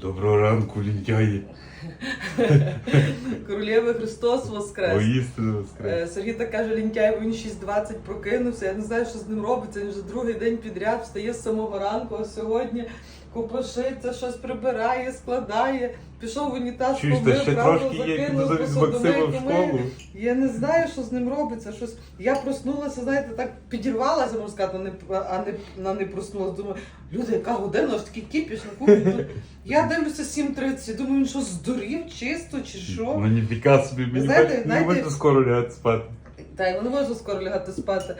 Доброго ранку, лінтяї. Королєви Христос Воскрес. Воістину Е, воскрес. Сергій так каже, лінтяй, він 6.20 прокинувся. Я не знаю, що з ним робиться. Він вже другий день підряд встає з самого ранку, а сьогодні копошиться, щось прибирає, складає. Пішов в унітаз, Чуєш, та помив, ще трошки є, закинув, піду з посудомийку Максимом в миє. школу. Я не знаю, що з ним робиться. Щось я проснулася, знаєте, так підірвалася, можна сказати, а не а не на не проснулася. Думаю, люди, яка година, аж такий кіпіш на кухні. Тут Я дивлюся 7.30, думаю, він що здурів чисто чи що? Ну ніфіка собі, мені Знаєте, хоч- мені знаєте- скоро лягати спати. Та й не можу скоро лягати спати.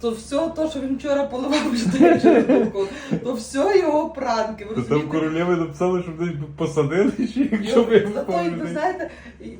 То все, то, що він вчора поливав людей через балкон, то все його пранки. Ви То там розумієте? королеви написали, щоб десь посадили, чи якщо Зато, ви знаєте,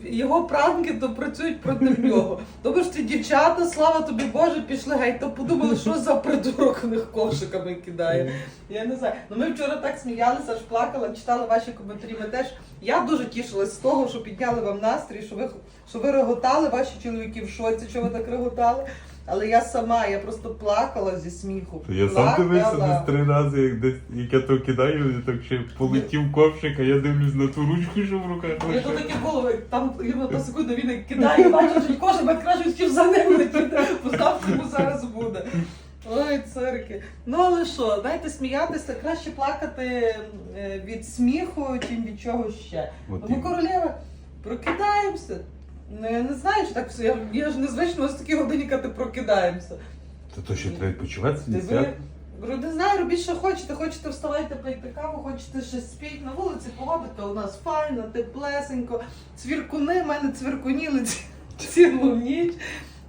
його пранки то працюють проти нього. Тобто ж ті дівчата, слава тобі Боже, пішли геть, то подумали, що за придурок в них ковшиками кидає. Я не знаю. Ну ми вчора так сміялися, аж плакала, читали ваші коментарі. Ми теж я дуже тішилась з того, що підняли вам настрій, що ви що ви реготали, ваші чоловіки в шоці, що ви так реготали. Але я сама, я просто плакала зі сміху. Я сам дивився десь три рази, як десь як я то кидаю, і так ще полетів ковшик, а я дивлюсь на ту ручку, що в руках Я то таке було, як там рівно та секунда він як кидає, бачиш, що кожен краще хотів за ним летіти, поставки йому зараз буде. Ой, цирки. Ну але що, знаєте, сміятися, краще плакати е, від сміху, чим від чогось ще. Тому королева, прокидаємося. Ну я не знаю, що так все. Я, я ж незвично ось такі годині, коли прокидаємося. Та то ще треба відпочивати Ти ви, говорю, не знаю, робіть, що хочете. Хочете вставайте, пийте каву, хочете щось спіть. На вулиці погодка у нас файна, теплесенько. Цвіркуни, в мене цвіркуніли ці- цілу ніч.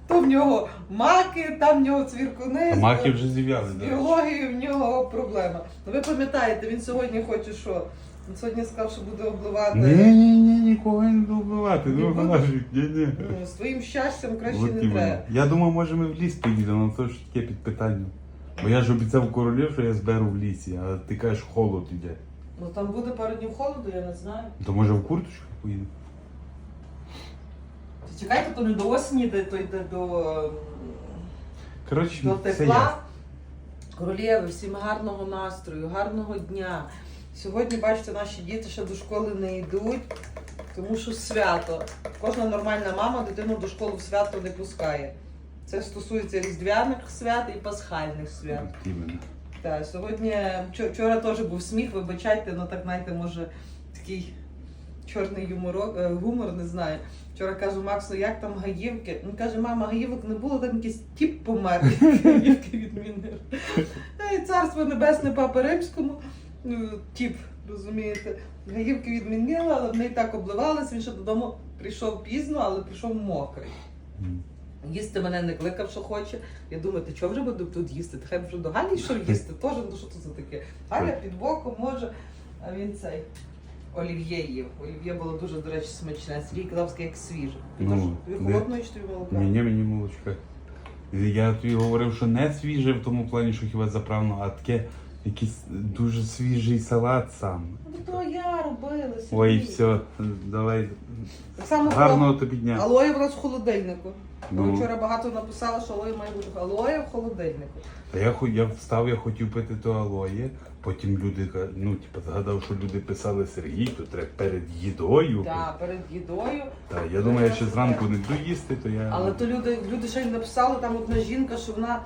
То в нього маки, там в нього цвіркуни. А маки вже зів'яли, З да. біологією в нього проблема. Ну ви пам'ятаєте, він сьогодні хоче що? Сьогодні сказав, що буде обливати. Ні, ні, ні, нікого не буду вбивати. Не будеш? належить, ні, ні. Ну, своїм щастям краще От не іменно. треба. Я думав, може ми в ліс поїдемо, але то ж таке під питанням. Бо я ж обіцяв королів, що я зберу в лісі, а ти кажеш, холод іде. Ну там буде пару днів холоду, я не знаю. То може в курточку поїдемо? Чекайте, то не до осені, де то йде до, Коротше, до все тепла. ясно. Королєви, всім гарного настрою, гарного дня. Сьогодні, бачите, наші діти ще до школи не йдуть, тому що свято. Кожна нормальна мама дитину до школи в свято не пускає. Це стосується різдвяних свят і пасхальних свят. Так, сьогодні вчора теж був сміх, вибачайте, ну так знаєте, може такий чорний юмор, гумор, не знаю. Вчора кажу Максу, як там гаївки? Він каже, мама, гаївок не було, там якийсь тіп помер, гаївки відмінив. Царство небесне папи римському, тіп, розумієте. Гаївки відмінили, але вони і так обливалися. Він ще додому прийшов пізно, але прийшов мокрий. Їсти мене не кликав, що хоче. Я думаю, ти чого вже буду тут їсти? Ти хай вже до Галі йшов їсти. Теж, ну що це за таке? Галя під боком може, а він цей. Олів'є їв. Олів'є було дуже, до речі, смачне. Сергій казав, як свіже. Ну, тобі не- чи тобі молока? Ні, ні, мені молочка. Я тобі говорив, що не свіже в тому плані, що хіба заправно, а таке якийсь дуже свіжий салат сам. Ну то я робила. Сергій. Ой, все, давай. Так само Гарного тобі дня. Алоє в нас в холодильнику. Ну. Ну. Вчора багато написали, що алоє має бути. Алоє в холодильнику. Та я, хо- я встав, я хотів пити то алоє, потім люди, ка- ну, типу, згадав, що люди писали Сергій, то треба перед їдою. Так, перед їдою. Та, я думаю, я ще зранку не буду їсти, то я. Але то люди, люди ще й написали, там одна жінка, що вона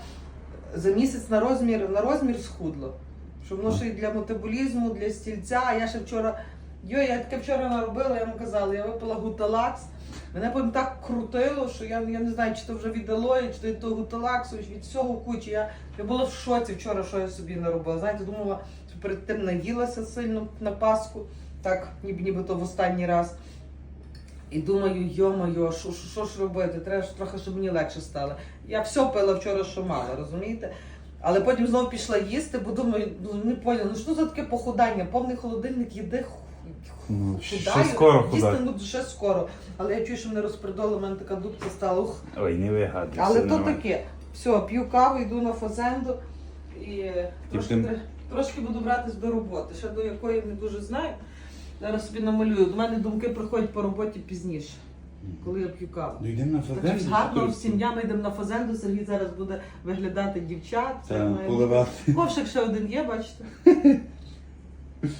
за місяць на розмір, на розмір схудла. Що воно ще й для метаболізму, для стільця. Я ще вчора, йой, я таке вчора наробила, я вам казала, я випила гуталакс. Мене потім так крутило, що я, я не знаю, чи то вже від алої, чи то гуталаксу, від всього кучі. Я, я була в шоці вчора, що я собі наробила. Знаєте, думала, що перед тим наїлася сильно на Пасху, так, ніби, ніби то в останній раз. І думаю, йо-моє, що, що ж робити? Треба ж трохи, щоб мені легше стало. Я все пила вчора, що мала, розумієте? Але потім знову пішла їсти, бо думаю, ну не поняла, ну що за таке похудання? Повний холодильник ху- Ну, ще худаю. скоро Їсти худати. ну, ще скоро. Але я чую, що мене розпредоли, в мене така дубця стала. Ух. Ой, не вигадуй. Але все то нормально. таке. Все, п'ю каву, йду на фазенду і трошки, тим- тр- трошки буду братись до роботи. Ще до якої не дуже знаю. Зараз собі намалюю. До мене думки приходять по роботі пізніше, коли я п'ю каву. Ну йдемо на Так фазенду. що гарно всім дня ми йдемо на фазенду. Сергій зараз буде виглядати дівчат. Та, має- поливати. Ковшик ще один є, бачите?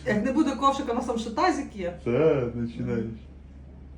Як не буде ковшика, у нас там ще тазик є. Та, починаєш.